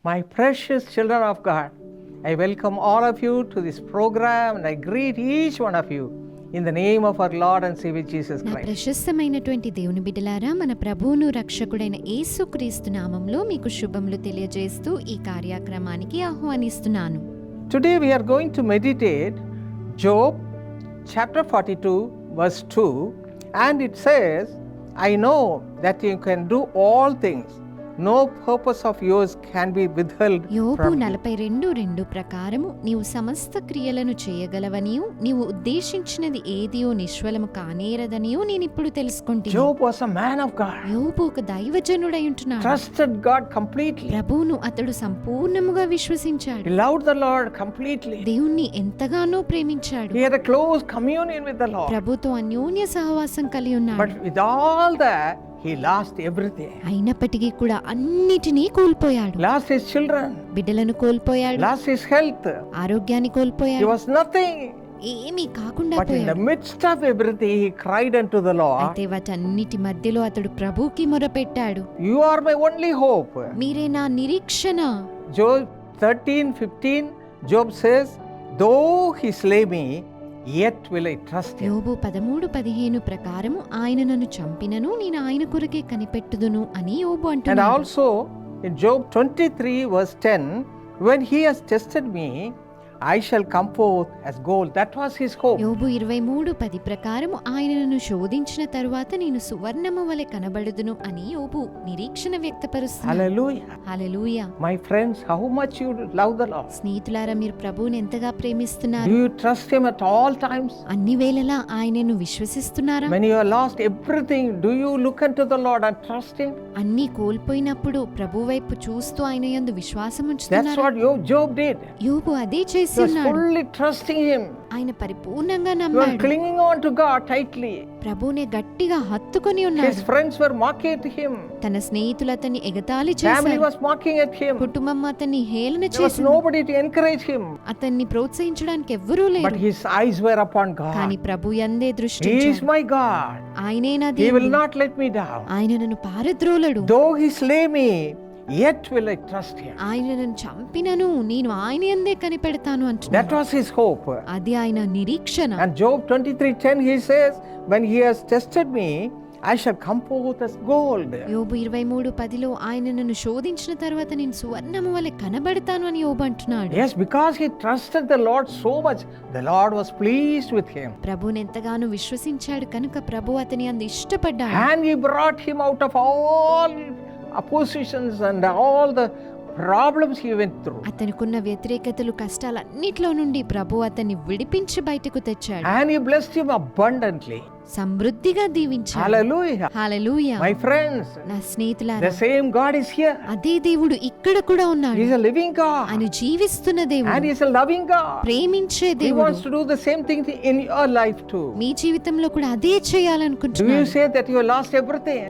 My precious children of God, I welcome all of you to this program and I greet each one of you in the name of our Lord and Savior Jesus నా Christ. ప్రశస్తమైనటువంటి దేవుని బిడ్డలారా మన ప్రభువును రక్షకుడైన యేసుక్రీస్తు నామంలో మీకు శుభములు తెలియజేస్తూ ఈ కార్యక్రమానికి ఆహ్వానిస్తున్నాను Today we are going to meditate Job chapter 42 verse 2 and it says, I know that you can do all things. no purpose of yours can be withheld యోబు నలభై రెండు రెండు ప్రకారము నీవు సమస్త క్రియలను చేయగలవని నీవు ఉద్దేశించినది ఏదియో నిష్ఫలము కానేరదని నేను ఇప్పుడు తెలుసుకుంటే యోబు was a man of God యోబు ఒక దైవజనుడై ఉంటున్నాడు ట్రస్టెడ్ గాడ్ కంప్లీట్లీ ప్రభువును అతడు సంపూర్ణముగా విశ్వసించాడు. He loved the lord completely దేవుణ్ణి ఎంతగానో ప్రేమించాడు. He had a close communion with the lord ప్రభుతో అన్యోన్య సహవాసం కలిగి ఉన్నాడు. But with all the he lost everything అయినప్పటికీ కూడా అన్నిటినీ కోల్పోయాడు. లాస్ట్ హిస్ చిల్డ్రన్ బిడ్డలను కోల్పోయాడు. లాస్ట్ హిస్ హెల్త్ ఆరోగ్యాన్ని కోల్పోయాడు. హి నథింగ్ ఏమీ కాకుండా but in cried unto the lord అయితే వాటన్నిటి మధ్యలో అతడు ప్రభుకి మొరపెట్టాడు. You are my only hope మీరే నా నిరీక్షణ. Job 13 15 Job says though he slay yet will I trust him. యోబు పదమూడు పదిహేను ప్రకారము ఆయన నన్ను చంపినను నేను ఆయన కొరకే కనిపెట్టుదును అని యోబు And అంటున్నాడు also in Job 23, verse 10, when he has tested me, I shall come forth as gold. That was his hope. యోబు ఇరవై మూడు పది ప్రకారము ఆయన నన్ను శోధించిన తరువాత నేను సువర్ణము వలె కనబడుదును అని యోబు నిరీక్షణ వ్యక్తపరుస్తున్నాడు Hallelujah. Hallelujah My friends, how much you love the Lord. స్నేహితులారా మీరు ప్రభువుని ఎంతగా ప్రేమిస్తున్నారు Do you trust him at all times? అన్ని వేళలా ఆయనను విశ్వసిస్తున్నారా When you have lost everything, do you look unto the Lord and trust him? అన్ని కోల్పోయినప్పుడు ప్రభు వైపు చూస్తూ ఆయన యందు విశ్వాసం That's ఉంచుతున్నారా what Job- Job did. యోబు అదే చేసి నమ్మేసిన్నాడు ఫుల్లీ ట్రస్టింగ్ హిమ్ ఆయన పరిపూర్ణంగా నమ్మాడు. క్లింగింగ్ ఆన్ గట్టిగా హత్తుకొని ఉన్నాడు. ఫ్రెండ్స్ వర్ తన స్నేహితులు అతన్ని ఎగతాళి చేశారు. ఫ్యామిలీ అతన్ని హేళన అతన్ని ప్రోత్సహించడానికి ఎవ్వరూ లేరు. బట్ దృష్టి హి ఇస్ ఆయనే నా దేవుడు. ఆయన నన్ను పారద్రోలడు. yet will I trust him. ఆయన నన్ను చంపినను నేను ఆయన ఎందే కనిపెడతాను That అంటున్నాడు was his hope. అది ఆయన నిరీక్షణ And Job 23:10 he says, When he has tested me, I shall come forth as gold. యోబు ఇరవై మూడు పదిలో ఆయన నన్ను శోధించిన తర్వాత నేను సువర్ణము వలె కనబడతాను అని యోబు అంటున్నాడు Yes, because he trusted the Lord so much, the Lord was pleased with him. ప్రభుని ఎంతగానో విశ్వసించాడు కనుక ప్రభు అతని అందు ఇష్టపడ్డాడు And he brought him out of all oppositions and all the problems he went through అతనికున్న వ్యతిరేకతలు కష్టాలన్నిటిలో నుండి ప్రభు అతన్ని విడిపించి బయటకు తెచ్చాడు. And he blessed him abundantly సమృద్ధిగా దీవించాడు. హల్లెలూయా హల్లెలూయా మై ఫ్రెండ్స్ నా స్నేహితులారా సేమ్ గాడ్ ఇస్ హియర్ అదే దేవుడు ఇక్కడ కూడా ఉన్నాడు. హిస్ ఎ అని జీవిస్తున్న దేవుడు. అండ్ హిస్ ఎ ప్రేమించే దేవుడు. Same thing in your life to మీ జీవితంలో కూడా అదే చేయాలనుకుంటున్నాడు. లాస్ట్ ఎవ్రీథింగ్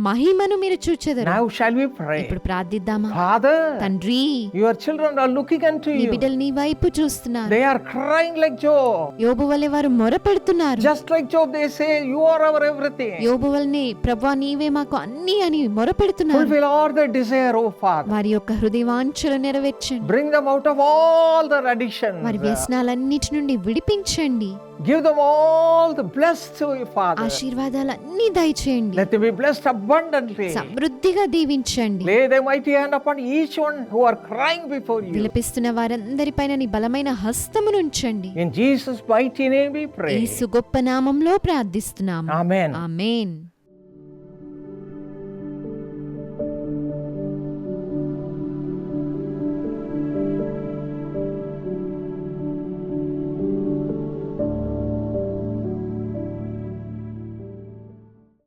మహిమను మీరు చూచెదరు. నౌ షాల్ వి ప్రే ఇప్పుడు ప్రార్థిద్దామా? ఫాదర్ తండ్రి your children are looking unto you బిడ్డలు నీ వైపు చూస్తున్నారు. They are crying like Job యోబు వలె వారు మొరపెడుతున్నారు. Just like Job they say you are our everything యోబు వల్నే ప్రభువా నీవే మాకు అన్ని అని మొరపెడుతున్నారు. Fulfil all the desire O father వారి యొక్క హృదయాంచలు నెరవేర్చండి. Bring them out of all the addiction వారి వ్యసనాలన్నిటి నుండి విడిపించండి. Give them all the blessed, O Father. ఆశీర్వాదాలన్నీ దయచేయండి Let them be blessed abundantly. సమృద్ధిగా దీవించండి Lay the mighty hand upon each one who are crying before you. విలపిస్తున్న వారందరిపైన నీ బలమైన హస్తమును ఉంచండి In Jesus' mighty name we pray. యేసు గొప్ప నామంలో ప్రార్థిస్తున్నాము Amen. ఆమేన్